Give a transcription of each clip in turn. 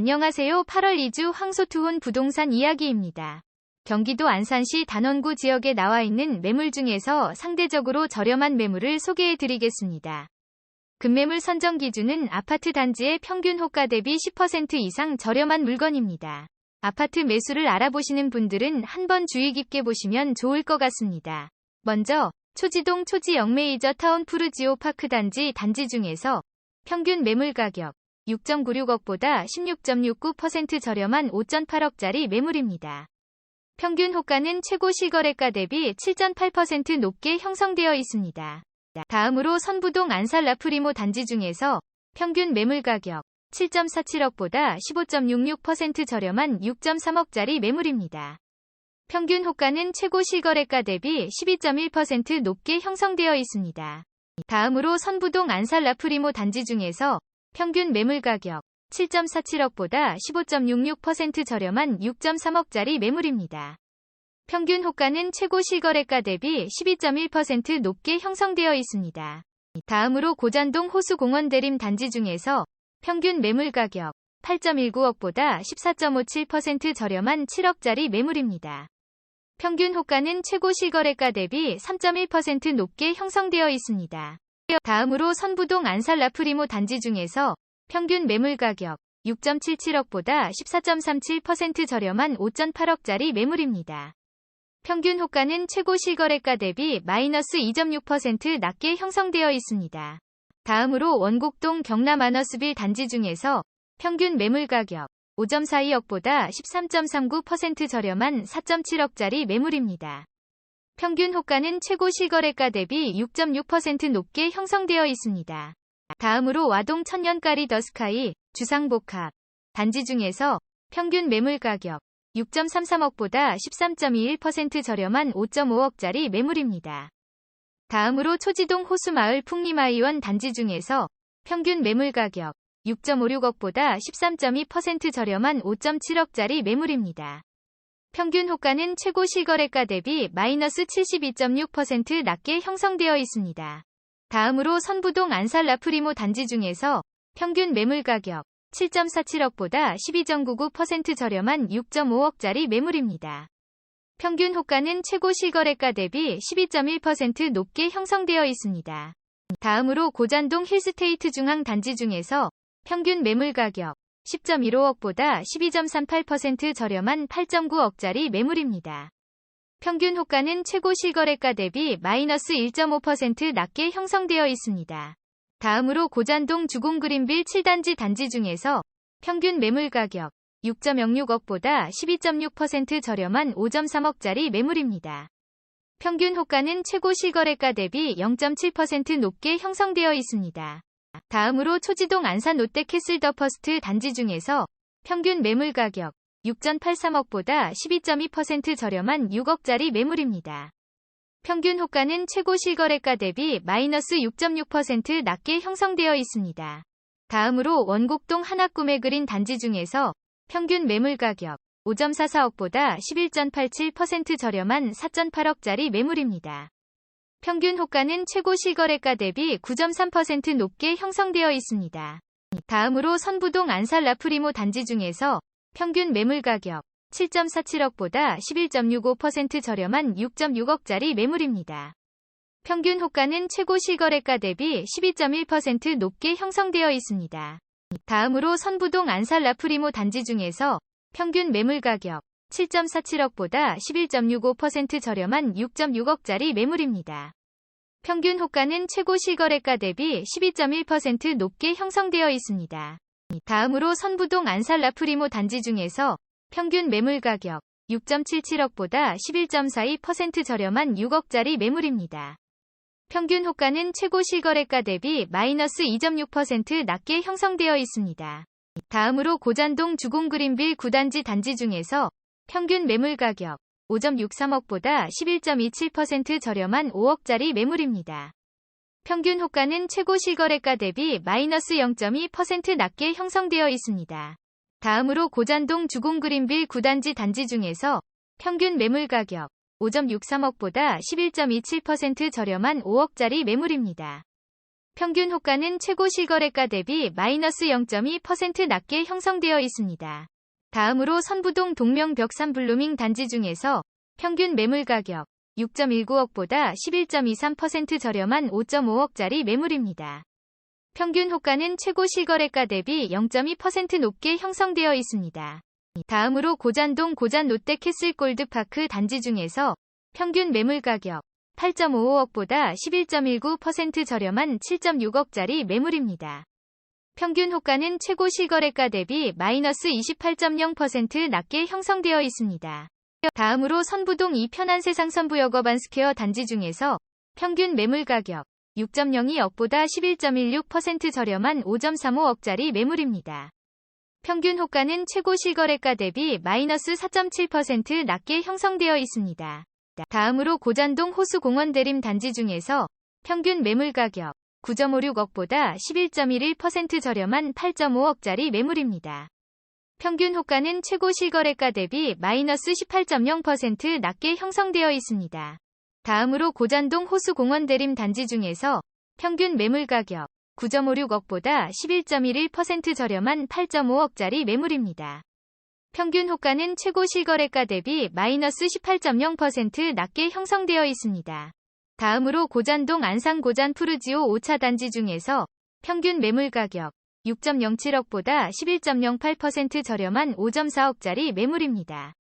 안녕하세요. 8월 2주 황소투혼 부동산 이야기입니다. 경기도 안산시 단원구 지역에 나와 있는 매물 중에서 상대적으로 저렴한 매물을 소개해 드리겠습니다. 급매물 선정 기준은 아파트 단지의 평균 호가 대비 10% 이상 저렴한 물건입니다. 아파트 매수를 알아보시는 분들은 한번 주의 깊게 보시면 좋을 것 같습니다. 먼저 초지동 초지 영메이저 타운 푸르지오 파크 단지 단지 중에서 평균 매물 가격 6.96억보다 16.69% 저렴한 5.8억짜리 매물입니다. 평균 호가는 최고 시거래가 대비 7.8% 높게 형성되어 있습니다. 다음으로 선부동 안살 라프리모 단지 중에서 평균 매물 가격 7.47억보다 15.66% 저렴한 6.3억짜리 매물입니다. 평균 호가는 최고 시거래가 대비 12.1% 높게 형성되어 있습니다. 다음으로 선부동 안살 라프리모 단지 중에서 평균 매물 가격 7.47억보다 15.66% 저렴한 6.3억짜리 매물입니다. 평균 호가는 최고 시거래가 대비 12.1% 높게 형성되어 있습니다. 다음으로 고잔동 호수공원 대림 단지 중에서 평균 매물 가격 8.19억보다 14.57% 저렴한 7억짜리 매물입니다. 평균 호가는 최고 시거래가 대비 3.1% 높게 형성되어 있습니다. 다음으로 선부동 안살 라프리모 단지 중에서 평균 매물 가격 6.77억보다 14.37% 저렴한 5.8억짜리 매물입니다. 평균 호가는 최고 시거래가 대비 마이너스 2.6% 낮게 형성되어 있습니다. 다음으로 원곡동 경남 아너스빌 단지 중에서 평균 매물 가격 5.42억보다 13.39% 저렴한 4.7억짜리 매물입니다. 평균 호가는 최고 시거래가 대비 6.6% 높게 형성되어 있습니다. 다음으로 와동 천년까리 더스카이 주상복합 단지 중에서 평균 매물 가격 6.33억보다 13.21% 저렴한 5.5억짜리 매물입니다. 다음으로 초지동 호수마을 풍리마이원 단지 중에서 평균 매물 가격 6.56억보다 13.2% 저렴한 5.7억짜리 매물입니다. 평균 호가는 최고 시거래가 대비 마이너스 72.6% 낮게 형성되어 있습니다. 다음으로 선부동 안살 라프리모 단지 중에서 평균 매물 가격 7.47억보다 12.99% 저렴한 6.5억짜리 매물입니다. 평균 호가는 최고 시거래가 대비 12.1% 높게 형성되어 있습니다. 다음으로 고잔동 힐스테이트 중앙 단지 중에서 평균 매물 가격 10.15억보다 12.38% 저렴한 8.9억짜리 매물입니다. 평균 호가는 최고 시거래가 대비 마이너스 1.5% 낮게 형성되어 있습니다. 다음으로 고잔동 주공 그린빌 7단지 단지 중에서 평균 매물 가격 6.06억보다 12.6% 저렴한 5.3억짜리 매물입니다. 평균 호가는 최고 시거래가 대비 0.7% 높게 형성되어 있습니다. 다음으로 초지동 안산 롯데 캐슬 더 퍼스트 단지 중에서 평균 매물 가격 6.83억보다 12.2% 저렴한 6억짜리 매물입니다. 평균 호가는 최고 시거래가 대비 마이너스 6.6% 낮게 형성되어 있습니다. 다음으로 원곡동 하나꿈에 그린 단지 중에서 평균 매물 가격 5.44억보다 11.87% 저렴한 4.8억짜리 매물입니다. 평균 호가는 최고 시거래가 대비 9.3% 높게 형성되어 있습니다. 다음으로 선부동 안살 라프리모 단지 중에서 평균 매물 가격 7.47억보다 11.65% 저렴한 6.6억짜리 매물입니다. 평균 호가는 최고 시거래가 대비 12.1% 높게 형성되어 있습니다. 다음으로 선부동 안살 라프리모 단지 중에서 평균 매물 가격 7.47억보다 11.65% 저렴한 6.6억짜리 매물입니다. 평균 호가는 최고 시거래가 대비 12.1% 높게 형성되어 있습니다. 다음으로 선부동 안살 라 프리모 단지 중에서 평균 매물 가격 6.77억보다 11.42% 저렴한 6억짜리 매물입니다. 평균 호가는 최고 시거래가 대비 마이너스 2.6% 낮게 형성되어 있습니다. 다음으로 고잔동 주공 그린빌 9단지 단지 중에서 평균 매물 가격 5.63억보다 11.27% 저렴한 5억짜리 매물입니다. 평균 호가는 최고 시거래가 대비 마이너스 0.2% 낮게 형성되어 있습니다. 다음으로 고잔동 주공 그린빌 9단지 단지 중에서 평균 매물 가격 5.63억보다 11.27% 저렴한 5억짜리 매물입니다. 평균 호가는 최고 실거래가 대비 마이너스 0.2% 낮게 형성되어 있습니다. 다음으로 선부동 동명벽 3블루밍 단지 중에서 평균 매물 가격 6.19억보다 11.23% 저렴한 5.5억짜리 매물입니다. 평균 호가는 최고 실거래가 대비 0.2% 높게 형성되어 있습니다. 다음으로 고잔동 고잔 롯데 캐슬 골드파크 단지 중에서 평균 매물 가격 8.55억보다 11.19% 저렴한 7.6억짜리 매물입니다. 평균 호가는 최고 실거래가 대비 마이너스 28.0% 낮게 형성되어 있습니다. 다음으로 선부동 이 편한 세상 선부여거반 스퀘어 단지 중에서 평균 매물 가격 6.02억보다 11.16% 저렴한 5.35억짜리 매물입니다. 평균 호가는 최고 실거래가 대비 마이너스 4.7% 낮게 형성되어 있습니다. 다음으로 고잔동 호수공원 대림 단지 중에서 평균 매물 가격 9.56억보다 11.11% 저렴한 8.5억짜리 매물입니다. 평균 호가는 최고 실거래가 대비 마이너스 18.0% 낮게 형성되어 있습니다. 다음으로 고잔동 호수공원 대림 단지 중에서 평균 매물 가격 9.56억보다 11.11% 저렴한 8.5억짜리 매물입니다. 평균 호가는 최고 실거래가 대비 마이너스 18.0% 낮게 형성되어 있습니다. 다음으로 고잔동 안산 고잔 푸르지오 5차 단지 중에서 평균 매물 가격 6.07억보다 11.08% 저렴한 5.4억짜리 매물입니다.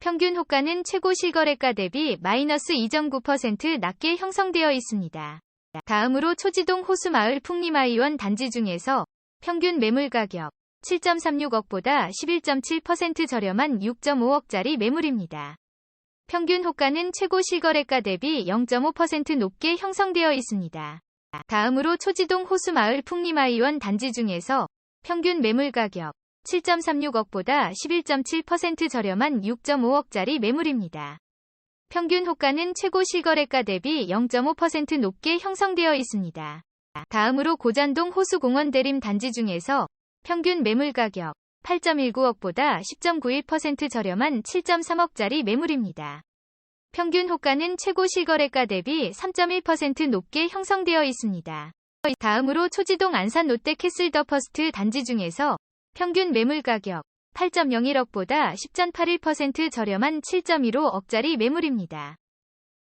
평균 호가는 최고 실거래가 대비 마이너스 2.9% 낮게 형성되어 있습니다. 다음으로 초지동 호수마을 풍림아이원 단지 중에서 평균 매물 가격 7.36억보다 11.7% 저렴한 6.5억짜리 매물입니다. 평균 호가는 최고 실거래가 대비 0.5% 높게 형성되어 있습니다. 다음으로 초지동 호수마을 풍림아이원 단지 중에서 평균 매물 가격 7.36억보다 11.7% 저렴한 6.5억짜리 매물입니다. 평균 호가는 최고 실거래가 대비 0.5% 높게 형성되어 있습니다. 다음으로 고잔동 호수공원 대림 단지 중에서 평균 매물 가격 8.19억보다 10.91% 저렴한 7.3억짜리 매물입니다. 평균 호가는 최고 실거래가 대비 3.1% 높게 형성되어 있습니다. 다음으로 초지동 안산 롯데 캐슬 더 퍼스트 단지 중에서 평균 매물 가격 8.01억보다 10.81% 저렴한 7.15억짜리 매물입니다.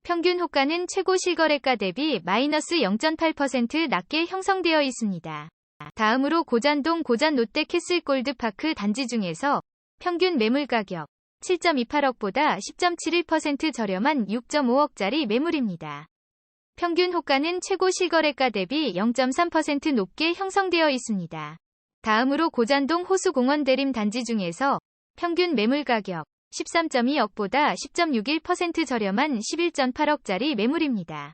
평균 호가는 최고 실거래가 대비 마이너스 0.8% 낮게 형성되어 있습니다. 다음으로 고잔동 고잔 롯데 캐슬 골드파크 단지 중에서 평균 매물 가격 7.28억보다 10.71% 저렴한 6.5억짜리 매물입니다. 평균 호가는 최고 실거래가 대비 0.3% 높게 형성되어 있습니다. 다음으로 고잔동 호수공원 대림 단지 중에서 평균 매물 가격 13.2억보다 10.61% 저렴한 11.8억짜리 매물입니다.